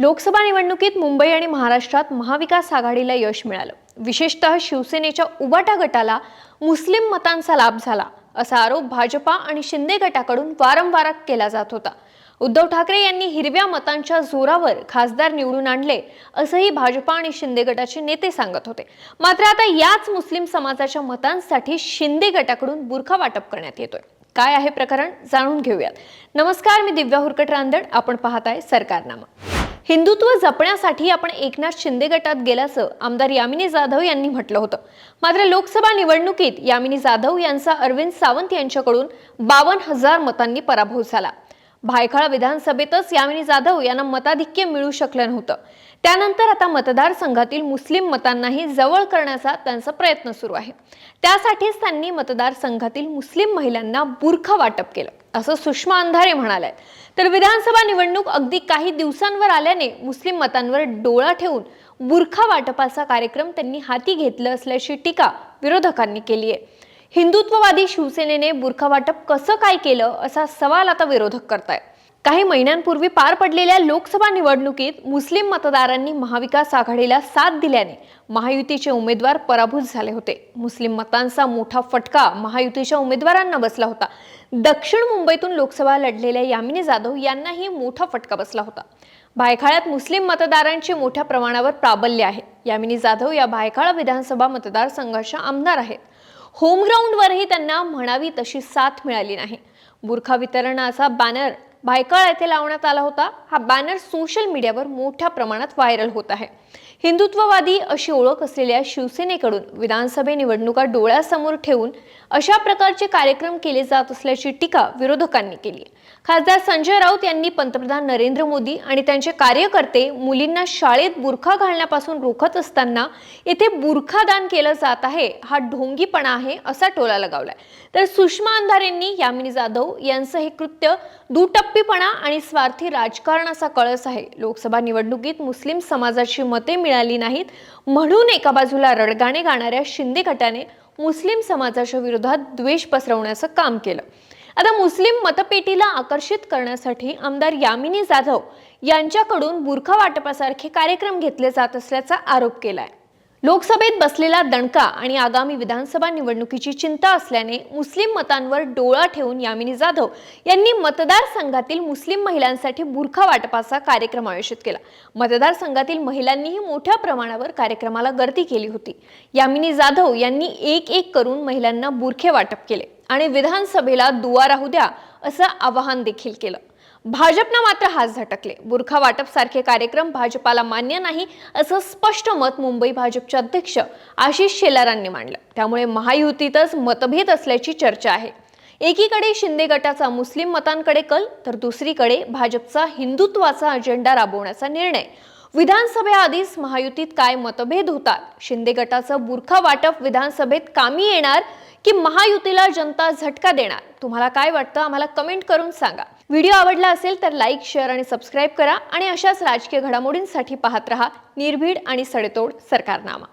लोकसभा निवडणुकीत मुंबई आणि महाराष्ट्रात महाविकास आघाडीला यश मिळालं. विशेषतः शिवसेनेच्या उबाटा गटाला मुस्लिम मतांचा लाभ झाला असा आरोप भाजपा आणि शिंदे गटाकडून वारंवार केला जात होता. उद्धव ठाकरे यांनी हिरव्या मतांच्या जोरावर खासदार निवडून आणले असंही भाजपा आणि शिंदे गटाचे नेते सांगत होते. मात्र आता याच मुस्लिम समाजाच्या मतांसाठी शिंदे गटाकडून बुरखा वाटप करण्यात येतोय. काय आहे प्रकरण जाणून घेऊयात. नमस्कार मी दिव्या हुरकट रांदण आपण पाहताय सरकारनामा. हिंदुत्व जपण्यासाठी आपण एकनाथ शिंदे गटात गेल्याचं आमदार यामिनी जाधव यांनी म्हटलं होतं. मात्र लोकसभा निवडणुकीत यामिनी जाधव यांचा अरविंद सावंत यांच्याकडून बावन्न हजार मतांनी पराभव झाला. भायखळा विधानसभेतच यामिनी जाधव यांना मताधिक्य मिळू शकलं नव्हतं. त्यानंतर आता मतदारसंघातील मुस्लिम मतांनाही जवळ करण्याचा त्यांचा प्रयत्न सुरू आहे. त्यासाठीच त्यांनी मतदारसंघातील मुस्लिम महिलांना बुरखा वाटप केलं. असं सुषमा अंधारे म्हणाल्या. तर विधानसभा निवडणूक अगदी काही दिवसांवर आल्याने मुस्लिम मतांवर डोळा ठेवून बुरखा वाटपाचा कार्यक्रम त्यांनी हाती घेतलं असल्याची टीका विरोधकांनी केली आहे हिंदुत्ववादी शिवसेनेने बुरखा वाटप कसं काय केलं असा सवाल आता विरोधक करतायत. काही महिन्यांपूर्वी पार पडलेल्या लोकसभा निवडणुकीत मुस्लिम मतदारांनी महाविकास आघाडीला साथ दिल्याने महायुतीचे उमेदवार पराभूत झाले होते. मुस्लिम मतांचा मोठा फटका महायुतीच्या उमेदवारांना बसला होता. दक्षिण मुंबईतून लोकसभा लढलेल्या यामिनी जाधव यांनाही मोठा फटका बसला होता. भायखाळ्यात मुस्लिम मतदारांचे मोठ्या प्रमाणावर प्राबल्य आहे. यामिनी जाधव या भायखळा विधानसभा मतदारसंघाच्या आमदार आहेत. होमग्राऊंडवरही त्यांना म्हणावी तशी साथ मिळाली नाही. बुरखा वितरणाचा बॅनर भायखळा येथे लावण्यात आला होता. हा बॅनर सोशल मीडियावर मोठ्या प्रमाणात व्हायरल होत आहे. हिंदुत्ववादी अशी ओळख असलेल्या शिवसेनेकडून विधानसभे निवडणुका डोळ्यासमोर ठेवून अशा प्रकारचे कार्यक्रम केले जात असल्याची टीका विरोधकांनी केली खासदार संजय राऊत यांनी पंतप्रधान नरेंद्र मोदी आणि त्यांचे कार्यकर्ते मुलींना शाळेत बुरखा घालण्यापासून रोखत असताना येथे बुरखा दान केलं जात आहे हा ढोंगीपणा आहे असा टोला लगावलाय. तर सुषमा अंधारेंनी यामिनी जाधव यांचं हे कृत्य दुटप्पीपणा आणि स्वार्थी राजकारणाचा कळस आहे. लोकसभा निवडणुकीत मुस्लिम समाजाची मते मिळाली नाहीत. म्हणून एका बाजूला रडगाणे गाणाऱ्या शिंदे गटाने मुस्लिम समाजाच्या विरोधात द्वेष पसरवण्याचं काम केलं. आता मुस्लिम मतपेटीला आकर्षित करण्यासाठी आमदार यामिनी जाधव यांच्याकडून बुरखा वाटपासारखे कार्यक्रम घेतले जात असल्याचा आरोप केलाय. लोकसभेत बसलेला दणका आणि आगामी विधानसभा निवडणुकीची चिंता असल्याने मुस्लिम मतांवर डोळा ठेवून यामिनी जाधव यांनी मतदारसंघातील मुस्लिम महिलांसाठी बुरखा वाटपाचा कार्यक्रम आयोजित केला. मतदारसंघातील महिलांनीही मोठ्या प्रमाणावर कार्यक्रमाला गर्दी केली होती. यामिनी जाधव यांनी एक एक करून महिलांना बुरखे वाटप केले आणि विधानसभेला दुवा राहू द्या असं आवाहन देखील केलं. भाजपनं मात्र हात झटकले. बुरखा वाटप सारखे कार्यक्रम भाजपाला मान्य नाही असं स्पष्ट मत मुंबई भाजपचे अध्यक्ष आशिष शेलारांनी मांडलं. त्यामुळे महायुतीतच मतभेद असल्याची चर्चा आहे. एकीकडे शिंदे गटाचा मुस्लिम मतांकडे कल तर दुसरीकडे भाजपचा हिंदुत्वाचा अजेंडा राबवण्याचा निर्णय. विधानसभेआधीच महायुतीत काय मतभेद होतात? शिंदे गटाचं बुरखा वाटप विधानसभेत कामी येणार की महायुतीला जनता झटका देणार? तुम्हाला काय वाटतं? आम्हाला कमेंट करून सांगा. व्हिडिओ आवडला असेल तर लाईक शेअर आणि सबस्क्राईब करा आणि अशाच राजकीय घडामोडींसाठी पाहत रहा निर्भीड आणि सडेतोड सरकारनामा.